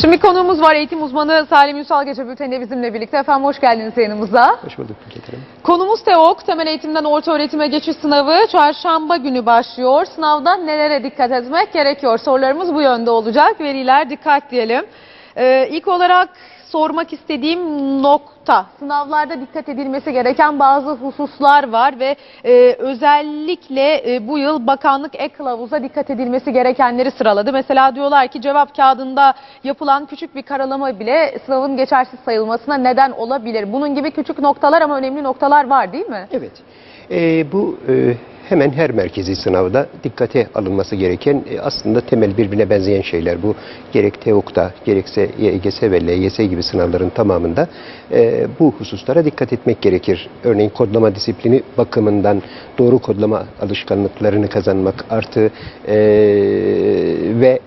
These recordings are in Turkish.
Şimdi konuğumuz var eğitim uzmanı Salim Ünsal Gece Bülteni'nde bizimle birlikte. Efendim hoş geldiniz yayınımıza. Hoş bulduk Hanım. Konumuz TEOK, temel eğitimden orta öğretime geçiş sınavı çarşamba günü başlıyor. Sınavda nelere dikkat etmek gerekiyor? Sorularımız bu yönde olacak. Veliler dikkat diyelim. Ee, ilk olarak sormak istediğim nokta. Sınavlarda dikkat edilmesi gereken bazı hususlar var ve e, özellikle e, bu yıl bakanlık ek kılavuza dikkat edilmesi gerekenleri sıraladı. Mesela diyorlar ki cevap kağıdında yapılan küçük bir karalama bile sınavın geçersiz sayılmasına neden olabilir. Bunun gibi küçük noktalar ama önemli noktalar var değil mi? Evet, Ee, bu e, hemen her merkezi sınavda dikkate alınması gereken e, aslında temel birbirine benzeyen şeyler. Bu gerek TEOK'ta gerekse YGS ve LYS gibi sınavların tamamında e, bu hususlara dikkat etmek gerekir. Örneğin kodlama disiplini bakımından doğru kodlama alışkanlıklarını kazanmak artı e, ve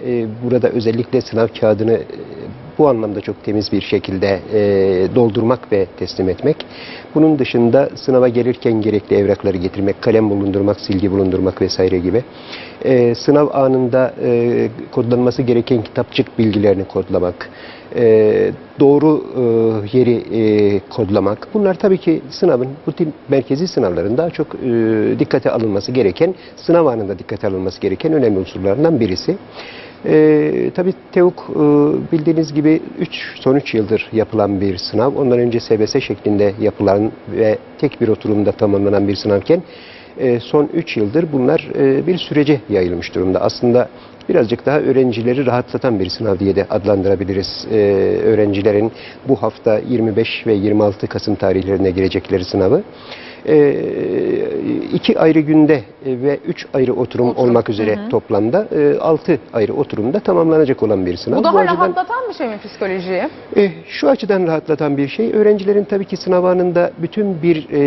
burada özellikle sınav kağıdını bu anlamda çok temiz bir şekilde e, doldurmak ve teslim etmek. Bunun dışında sınava gelirken gerekli evrakları getirmek, kalem bulundurmak, silgi bulundurmak vesaire gibi. E, sınav anında e, kodlanması gereken kitapçık bilgilerini kodlamak, e, doğru e, yeri e, kodlamak. Bunlar tabii ki sınavın, bu tip merkezi sınavların daha çok e, dikkate alınması gereken, sınav anında dikkate alınması gereken önemli unsurlarından birisi. Ee, tabii TEOK e, bildiğiniz gibi 3 son 3 yıldır yapılan bir sınav. Ondan önce SBS şeklinde yapılan ve tek bir oturumda tamamlanan bir sınavken e, son 3 yıldır bunlar e, bir sürece yayılmış durumda. Aslında birazcık daha öğrencileri rahatlatan bir sınav diye de adlandırabiliriz. Ee, öğrencilerin bu hafta 25 ve 26 Kasım tarihlerine girecekleri sınavı. Ee, iki ayrı günde e, ve üç ayrı oturum, Oturum, olmak üzere toplamda e, altı ayrı oturumda tamamlanacak olan bir sınav. Bu daha açıdan- rahatlatan bir şey mi psikolojiyi? e, şu açıdan rahatlatan bir şey, öğrencilerin tabii ki sınav anında bütün bir e,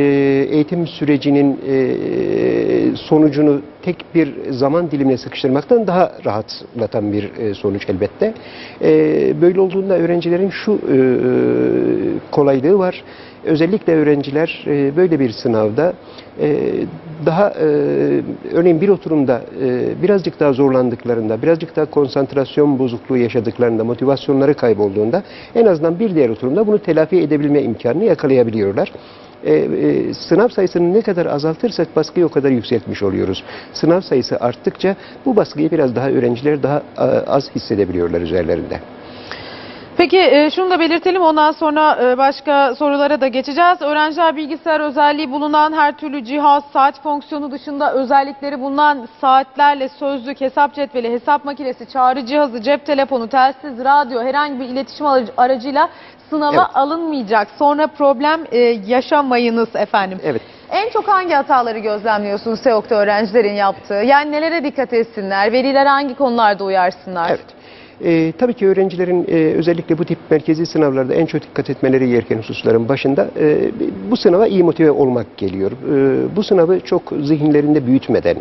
eğitim sürecinin e, sonucunu tek bir zaman dilimine sıkıştırmaktan daha rahatlatan bir e, sonuç elbette. E, böyle olduğunda öğrencilerin şu e, kolaylığı var. Özellikle öğrenciler e, böyle bir sınavda e, daha e, örneğin bir oturumda birazcık daha zorlandıklarında, birazcık daha konsantrasyon bozukluğu yaşadıklarında, motivasyonları kaybolduğunda en azından bir diğer oturumda bunu telafi edebilme imkanını yakalayabiliyorlar. E, e, sınav sayısını ne kadar azaltırsak baskıyı o kadar yükseltmiş oluyoruz. Sınav sayısı arttıkça bu baskıyı biraz daha öğrenciler daha e, az hissedebiliyorlar üzerlerinde. Peki e, şunu da belirtelim ondan sonra e, başka sorulara da geçeceğiz. Öğrenciler bilgisayar özelliği bulunan her türlü cihaz, saat fonksiyonu dışında özellikleri bulunan saatlerle sözlük, hesap cetveli, hesap makinesi, çağrı cihazı, cep telefonu, telsiz, radyo herhangi bir iletişim aracı- aracıyla sınava Evet. alınmayacak. Sonra problem e, yaşamayınız efendim. Evet. En çok hangi hataları gözlemliyorsunuz SEOK'ta öğrencilerin yaptığı? Yani nelere dikkat etsinler? Veliler hangi konularda uyarsınlar? Evet. Ee, tabii ki öğrencilerin e, özellikle bu tip merkezi sınavlarda en çok dikkat etmeleri gereken hususların başında e, bu sınava iyi motive olmak geliyor. E, bu sınavı çok zihinlerinde büyütmeden,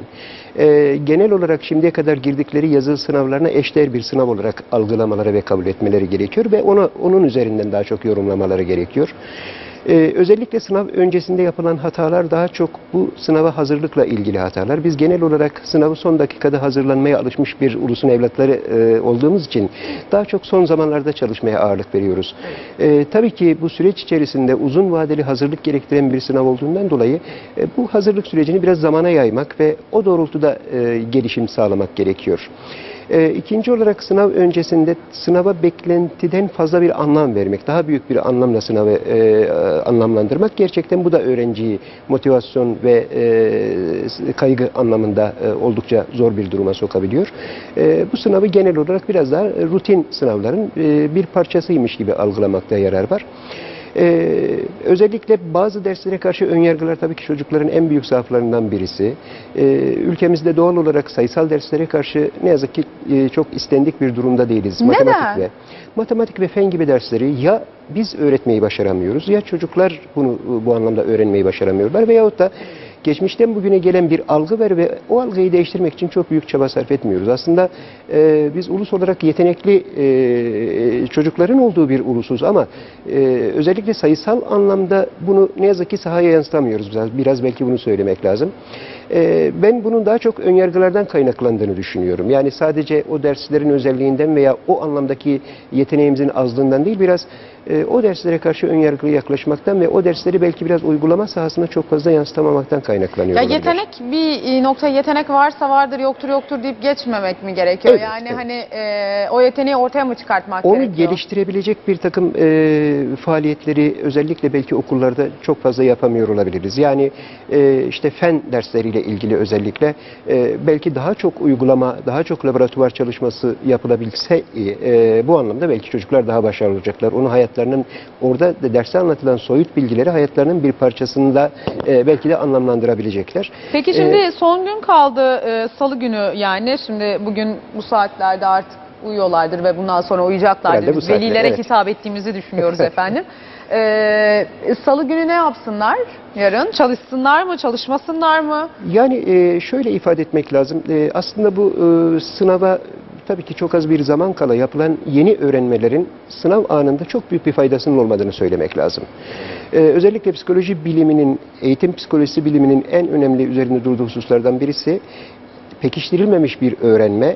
e, genel olarak şimdiye kadar girdikleri yazılı sınavlarına eşdeğer bir sınav olarak algılamaları ve kabul etmeleri gerekiyor ve ona onun üzerinden daha çok yorumlamaları gerekiyor. Ee, özellikle sınav öncesinde yapılan hatalar daha çok bu sınava hazırlıkla ilgili hatalar. Biz genel olarak sınavı son dakikada hazırlanmaya alışmış bir ulusun evlatları e, olduğumuz için daha çok son zamanlarda çalışmaya ağırlık veriyoruz. Ee, tabii ki bu süreç içerisinde uzun vadeli hazırlık gerektiren bir sınav olduğundan dolayı e, bu hazırlık sürecini biraz zamana yaymak ve o doğrultuda e, gelişim sağlamak gerekiyor. E, ikinci olarak sınav öncesinde sınava beklentiden fazla bir anlam vermek, daha büyük bir anlamla sınavı e, anlamlandırmak gerçekten bu da öğrenciyi motivasyon ve e, kaygı anlamında e, oldukça zor bir duruma sokabiliyor. E, bu sınavı genel olarak biraz daha rutin sınavların e, bir parçasıymış gibi algılamakta yarar var. Ee, özellikle bazı derslere karşı önyargılar tabii ki çocukların en büyük zaaflarından birisi. Ee, ülkemizde doğal olarak sayısal derslere karşı ne yazık ki e, çok istendik bir durumda değiliz. Neden? Matematik ve matematik ve fen gibi dersleri ya biz öğretmeyi başaramıyoruz ya çocuklar bunu bu anlamda öğrenmeyi başaramıyorlar veyahut da geçmişten bugüne gelen bir algı var ve o algıyı değiştirmek için çok büyük çaba sarf etmiyoruz. Aslında e, biz ulus olarak yetenekli e, çocukların olduğu bir ulusuz ama e, özellikle sayısal anlamda bunu ne yazık ki sahaya yansıtamıyoruz. Biraz, biraz belki bunu söylemek lazım. E, ben bunun daha çok önyargılardan kaynaklandığını düşünüyorum. Yani sadece o derslerin özelliğinden veya o anlamdaki yeteneğimizin azlığından değil biraz e, o derslere karşı önyargılı yaklaşmaktan ve o dersleri belki biraz uygulama sahasına çok fazla yansıtamamaktan kaynaklanıyor Ya olabilir. yetenek bir e, nokta yetenek varsa vardır yoktur yoktur deyip geçmemek mi gerekiyor? Evet, yani evet. hani e, o yeteneği ortaya mı çıkartmak Onu gerekiyor? geliştirebilecek bir takım e, faaliyetleri özellikle belki okullarda çok fazla yapamıyor olabiliriz. Yani e, işte fen dersleriyle ilgili özellikle e, belki daha çok uygulama, daha çok laboratuvar çalışması yapılabilse e, bu anlamda belki çocuklar daha başarılı olacaklar. Onu hayatlarının orada da derste anlatılan soyut bilgileri hayatlarının bir parçasında e, belki de anlamlandırabilecekler. Peki şimdi son gün kaldı e, salı günü yani şimdi bugün bu saatlerde artık uyuyorlardır ve bundan sonra uyuyacaklardır. Biz saatte, velilere evet. hitap ettiğimizi düşünüyoruz efendim. E, salı günü ne yapsınlar yarın? Çalışsınlar mı çalışmasınlar mı? Yani e, şöyle ifade etmek lazım. E, aslında bu e, sınava tabii ki çok az bir zaman kala yapılan yeni öğrenmelerin sınav anında çok büyük bir faydasının olmadığını söylemek lazım. E, özellikle psikoloji biliminin, eğitim psikolojisi biliminin en önemli üzerinde durduğu hususlardan birisi pekiştirilmemiş bir öğrenme,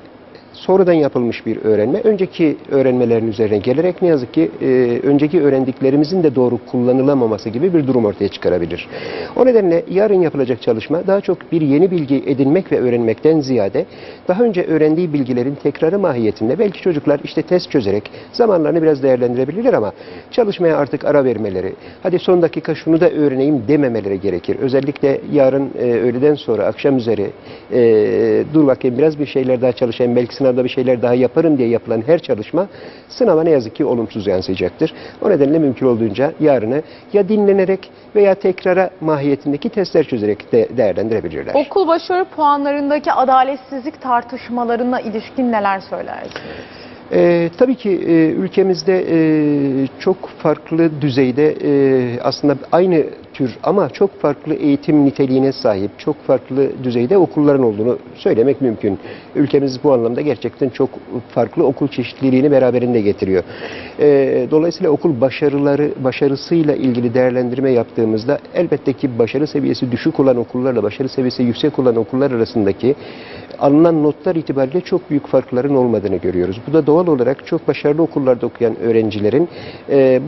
sonradan yapılmış bir öğrenme, önceki öğrenmelerin üzerine gelerek ne yazık ki e, önceki öğrendiklerimizin de doğru kullanılamaması gibi bir durum ortaya çıkarabilir. O nedenle yarın yapılacak çalışma daha çok bir yeni bilgi edinmek ve öğrenmekten ziyade daha önce öğrendiği bilgilerin tekrarı mahiyetinde belki çocuklar işte test çözerek zamanlarını biraz değerlendirebilirler ama çalışmaya artık ara vermeleri, hadi son dakika şunu da öğreneyim dememeleri gerekir. Özellikle yarın e, öğleden sonra akşam üzeri e, dur bakayım biraz bir şeyler daha çalışayım belki sınavda bir şeyler daha yaparım diye yapılan her çalışma sınava ne yazık ki olumsuz yansıyacaktır. O nedenle mümkün olduğunca yarını ya dinlenerek veya tekrara mahiyetindeki testler çözerek de değerlendirebilirler. Okul başarı puanlarındaki adaletsizlik tartışmalarına ilişkin neler söylersiniz? Ee, tabii ki e, ülkemizde e, çok farklı düzeyde e, aslında aynı tür ama çok farklı eğitim niteliğine sahip, çok farklı düzeyde okulların olduğunu söylemek mümkün. Ülkemiz bu anlamda gerçekten çok farklı okul çeşitliliğini beraberinde getiriyor. Ee, dolayısıyla okul başarıları başarısıyla ilgili değerlendirme yaptığımızda elbette ki başarı seviyesi düşük olan okullarla başarı seviyesi yüksek olan okullar arasındaki alınan notlar itibariyle çok büyük farkların olmadığını görüyoruz. Bu da doğal olarak çok başarılı okullarda okuyan öğrencilerin e,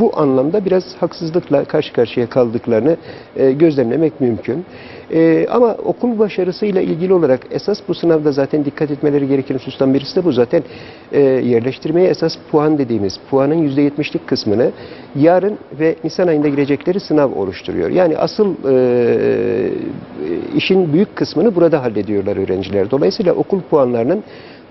bu anlamda biraz haksızlıkla karşı karşıya kaldıklarını e, gözlemlemek mümkün. E, ama okul başarısıyla ilgili olarak esas bu sınavda zaten dikkat etmeleri gereken husustan birisi de bu zaten e, yerleştirmeye esas puan dediğimiz puanın %70'lik kısmını yarın ve Nisan ayında girecekleri sınav oluşturuyor. Yani asıl işin büyük kısmını burada hallediyorlar öğrenciler. Dolayısıyla okul puanlarının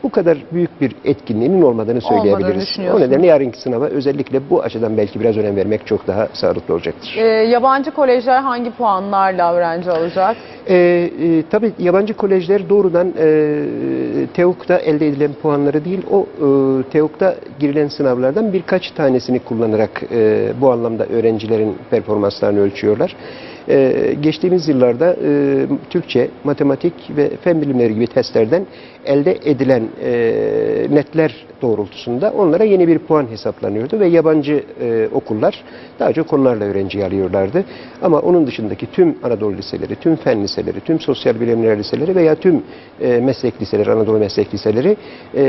bu kadar büyük bir etkinliğinin olmadığını söyleyebiliriz. O nedenle yarınki sınava özellikle bu açıdan belki biraz önem vermek çok daha sağlıklı olacaktır. E, yabancı kolejler hangi puanlarla öğrenci alacak? Ee, e, tabii yabancı kolejler doğrudan e, TEOK'ta elde edilen puanları değil, o e, TEOK'ta girilen sınavlardan birkaç tanesini kullanarak e, bu anlamda öğrencilerin performanslarını ölçüyorlar. E, geçtiğimiz yıllarda e, Türkçe, matematik ve fen bilimleri gibi testlerden elde edilen e, netler doğrultusunda onlara yeni bir puan hesaplanıyordu ve yabancı e, okullar daha çok onlarla öğrenci alıyorlardı. Ama onun dışındaki tüm Anadolu liseleri, tüm fen liseleri, tüm sosyal bilimler liseleri veya tüm e, meslek liseleri, Anadolu meslek liseleri e,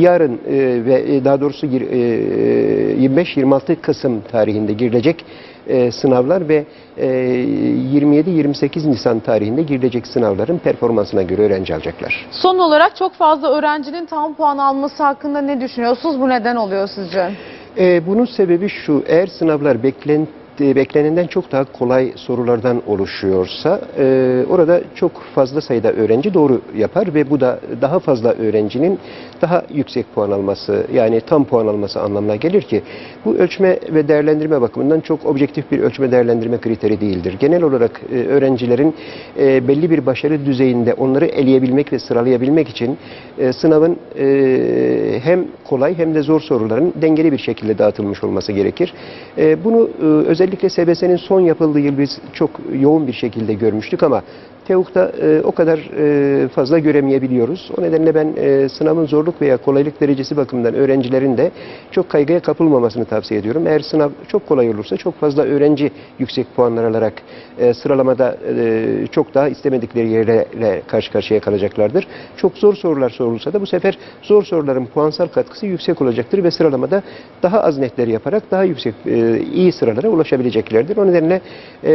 yarın e, ve e, daha doğrusu e, 25-26 Kasım tarihinde girilecek e, sınavlar ve e, 27-28 Nisan tarihinde girilecek sınavların performansına göre öğrenci alacaklar. Son olarak çok fazla öğrencinin tam puan alması hakkında ne düşünüyorsunuz? Bu neden oluyor sizce? E, bunun sebebi şu, eğer sınavlar beklenti beklenenden çok daha kolay sorulardan oluşuyorsa e, orada çok fazla sayıda öğrenci doğru yapar ve bu da daha fazla öğrencinin daha yüksek puan alması yani tam puan alması anlamına gelir ki bu ölçme ve değerlendirme bakımından çok objektif bir ölçme değerlendirme kriteri değildir. Genel olarak e, öğrencilerin e, belli bir başarı düzeyinde onları eleyebilmek ve sıralayabilmek için e, sınavın e, hem kolay hem de zor soruların dengeli bir şekilde dağıtılmış olması gerekir. E, bunu e, özellikle özellikle SBS'nin son yapıldığı yıl biz çok yoğun bir şekilde görmüştük ama TEOK'ta e, o kadar e, fazla göremeyebiliyoruz. O nedenle ben e, sınavın zorluk veya kolaylık derecesi bakımından öğrencilerin de çok kaygıya kapılmamasını tavsiye ediyorum. Eğer sınav çok kolay olursa çok fazla öğrenci yüksek puanlar alarak e, sıralamada e, çok daha istemedikleri yerlerle karşı karşıya kalacaklardır. Çok zor sorular sorulsa da bu sefer zor soruların puansal katkısı yüksek olacaktır ve sıralamada daha az netler yaparak daha yüksek e, iyi sıralara ulaşabileceklerdir. O nedenle e,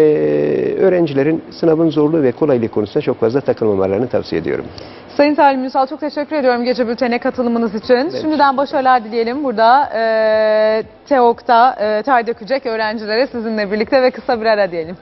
öğrencilerin sınavın zorluğu ve kolaylığı konusunda çok fazla takılmamalarını tavsiye ediyorum. Sayın Salim Ünsal çok teşekkür ediyorum gece bültenine katılımınız için. Şimdiden başarılar dileyelim burada e, TEOK'ta e, ter dökecek öğrencilere sizinle birlikte ve kısa bir ara diyelim.